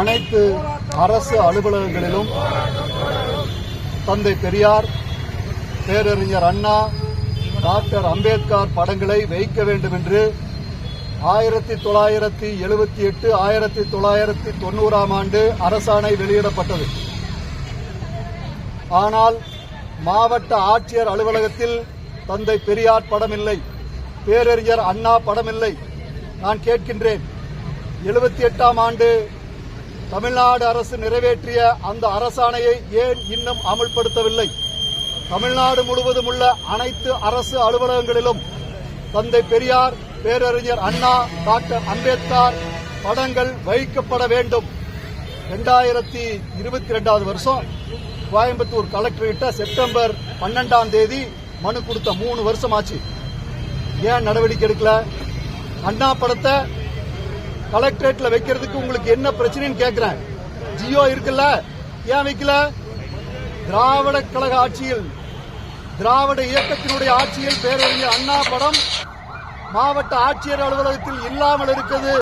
அனைத்து அரசு அலுவலகங்களிலும் தந்தை பெரியார் பேரறிஞர் அண்ணா டாக்டர் அம்பேத்கர் படங்களை வைக்க வேண்டும் என்று ஆயிரத்தி தொள்ளாயிரத்தி எழுபத்தி எட்டு ஆயிரத்தி தொள்ளாயிரத்தி தொண்ணூறாம் ஆண்டு அரசாணை வெளியிடப்பட்டது. ஆனால் மாவட்ட ஆட்சியர் அலுவலகத்தில் தந்தை பெரியார் படம் இல்லை பேரறிஞர் அண்ணா படம் இல்லை நான் கேட்கின்றேன் எழுபத்தி எட்டாம் ஆண்டு தமிழ்நாடு அரசு நிறைவேற்றிய அந்த அரசாணையை ஏன் இன்னும் அமல்படுத்தவில்லை? தமிழ்நாடு முழுவதும் உள்ள அனைத்து அரசு அலுவலகங்களிலும் தந்தை பெரியார் பேரறிஞர் அண்ணா டாக்டர் அம்பேத்கர் படங்கள் வைக்கப்பட வேண்டும். ரெண்டாயிரத்தி இருபத்தி ரெண்டாவது வருஷம் கோயம்புத்தூர் கலெக்டர்கிட்ட செப்டம்பர் பன்னெண்டாம் தேதி மனு கொடுத்த மூணு வருஷம் ஆச்சு ஏன் நடவடிக்கை எடுக்கல? அண்ணா படத்தை கலெக்டரேட்ல வைக்கிறதுக்கு உங்களுக்கு என்ன பிரச்சனைன்னு கேட்கிறேன் ஜியோ இருக்குல்ல? ஏன் வைக்கல? திராவிட கழக ஆட்சியில் திராவிட இயக்கத்தினுடைய ஆட்சியில் பேரறிஞர் அண்ணா படம் மாவட்ட ஆட்சியர் அலுவலகத்தில் இல்லாமல் இருக்குது